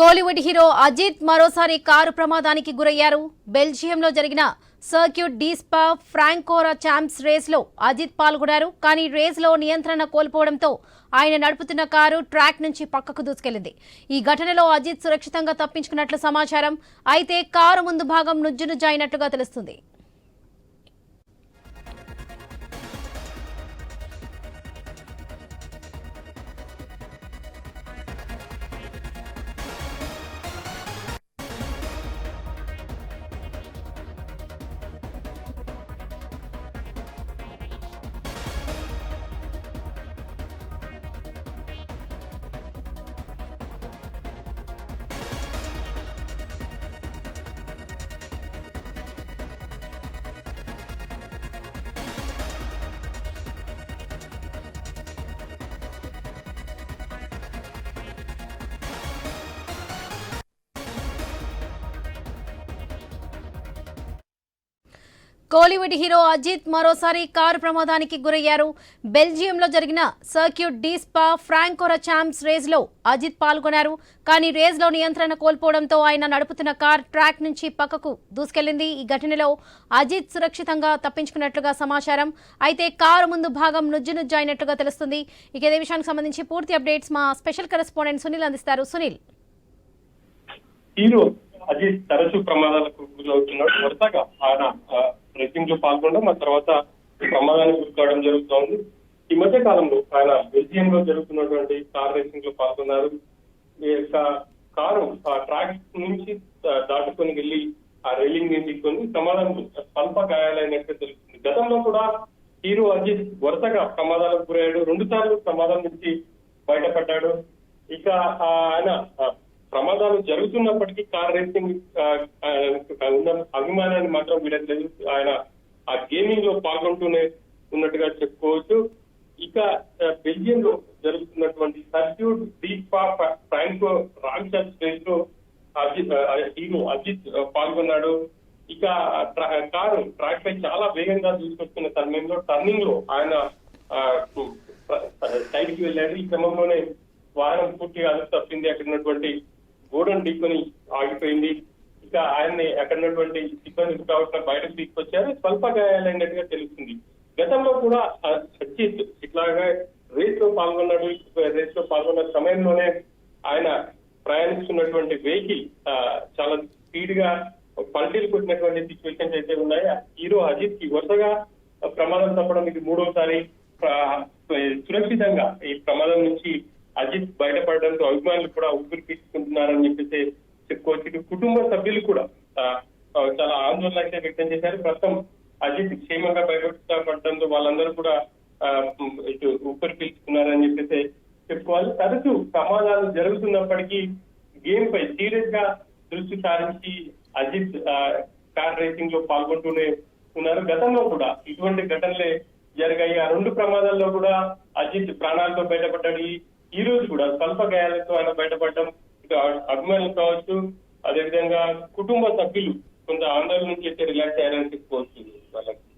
Kollywood hero Ajit మరోసారి car ప్రమాదానికి గురయ్యారు. బెల్జియంలో జరిగిన సర్క్యూట్ డీస్పా ఫ్రాంకోరా ఛాంప్స్ రేస్లో అజిత్ పాల్గొన్నారు. కానీ రేస్లో నియంత్రణ కోల్పోవడంతో ఆయన నడుపుతున్న కారు ట్రాక్ నుంచి పక్కకు దూసుకెళ్ళింది ఈ ఘటనలో అజిత్ సురక్షితంగా తప్పించుకున్నట్లు సమాచారం. అయితే కారు ముందు భాగం నుజ్జునుజ్జాయినట్లుగా తెలుస్తుంది. కోలీవుడ్ హీరో అజిత్ మరోసారి కారు ప్రమాదానికి గురయ్యారు. బెల్జియంలో జరిగిన సర్క్యూట్ డీస్పా ఫ్రాంకోరా ఛాంప్స్ రేస్లో అజిత్ పాల్గొన్నారు. కానీ రేస్లో నియంత్రణ కోల్పోవడంతో ఆయన నడుపుతున్న కార్ ట్రాక్ నుంచి పక్కకు దూసుకెళ్ళింది ఈ ఘటనలో అజిత్ సురక్షితంగా తప్పించుకున్నట్లుగా సమాచారం. అయితే కారు ముందు భాగం నుజ్జు నుజ్జు అయినట్లుగా తెలుస్తుంది. ఇక ఇదే విషయానికి సంబంధించి పూర్తి అప్డేట్స్ మా స్పెషల్ కరెస్పాండెంట్ సునీల్ అందిస్తారు. సునీల్. హీరో అజిత్ తరచూ ప్రమాదాలకు గురవుతున్నాడు. వరుసగా ఆయన రేసింగ్ పాల్గొనడం ఆ తర్వాత ప్రమాదానికి గురి కావడం జరుగుతోంది. ఈ మధ్య కాలంలో ఆయన బెల్జియం లో జరుగుతున్నటువంటి కార్ రేసింగ్లో పాల్గొన్నారు. ఈ యొక్క కారు ఆ ట్రాక్ నుంచి దాటుకొని వెళ్ళి ఆ రైలింగ్ని తీసుకొని ప్రమాదం స్వల్ప గాయాలైనట్టు తెలుస్తుంది. గతంలో కూడా హీరో అజిత్ వరుసగా ప్రమాదాలకు గురయ్యాడు. రెండు సార్లు ప్రమాదం నుంచి బయటపడ్డాడు. ఇక ఆయన ప్రమాదాలు జరుగుతున్నప్పటికీ కార్ రేసింగ్ ఉన్న అభిమానాన్ని మాత్రం వీడట్లేదు. ఆయన ఆ గేమింగ్లో పాల్గొంటూనే ఉన్నట్టుగా చెప్పుకోవచ్చు. ఇక బెల్జియం లో జరుగుతున్నటువంటి సర్క్యూట్ దీపా ఫ్రాంకో రామ్చంద్ స్పేస్లో అజిత్ ఆ, హీరో అజిత్ పాల్గొన్నాడు. ఇక కారు ట్రాక్ పై చాలా వేగంగా దూసుకొస్తున్న సమయంలో టర్నింగ్లో ఆయన సైడ్కి వెళ్ళాడు ఈ క్రమంలోనే వాహనం పూర్తిగా అదుపు తప్పింది అక్కడ ఉన్నటువంటి గోడను ఢీకొని ఆగిపోయింది. ఇంకా ఆయన్ని అక్కడ ఉన్నటువంటి సిబ్బంది కావడం బయటకు తీసుకొచ్చారు. స్వల్ప గాయాలైనట్టుగా తెలుస్తుంది. గతంలో కూడా అజిత్ ఇట్లాగా రేస్లో పాల్గొన్నాడు రేస్లో పాల్గొన్న సమయంలోనే ఆయన ప్రయాణిస్తున్నటువంటి వెహికల్ చాలా స్పీడ్గా పల్టీలు కొట్టినటువంటి సిచ్యువేషన్స్ అయితే ఉన్నాయి. హీరో అజిత్కి వరుసగా ప్రమాదం తప్పడం ఇది మూడోసారి. సురక్షితంగా ఈ ప్రమాదం నుంచి అజిత్ బయటపడడంతో అభిమానులు కూడా ఊపిరి తీసుకుంటున్నారని చెప్పేసి చెప్పుకోవచ్చు. ఇటు కుటుంబ సభ్యులు కూడా చాలా ఆందోళన అయితే వ్యక్తం చేశారు. ప్రస్తుతం అజిత్ క్షేమంగా బయటపడడంతో వాళ్ళందరూ కూడా ఇటు ఊపిరి పీల్చుకున్నారని చెప్పేసి చెప్పుకోవాలి. తరచూ ప్రమాదాలు జరుగుతున్నప్పటికీ గేమ్ పై సీరియస్గా దృష్టి సారించి అజిత్ కార్ రేసింగ్లో పాల్గొంటూనే ఉన్నారు. గతంలో కూడా ఇటువంటి ఘటనలే జరిగాయి. ఆ రెండు ప్రమాదాల్లో కూడా అజిత్ ప్రాణాలతో బయటపడ్డాడు. ఈ- రోజు కూడా స్వల్ప గాయాలతో ఆయన బయటపడడం అభిమానులు కావచ్చు అదేవిధంగా కుటుంబ సభ్యులు కొంత ఆందోళన నుంచి అయితే రిలాక్స్ అయ్యారని చెప్పుకోవచ్చు వాళ్ళకి.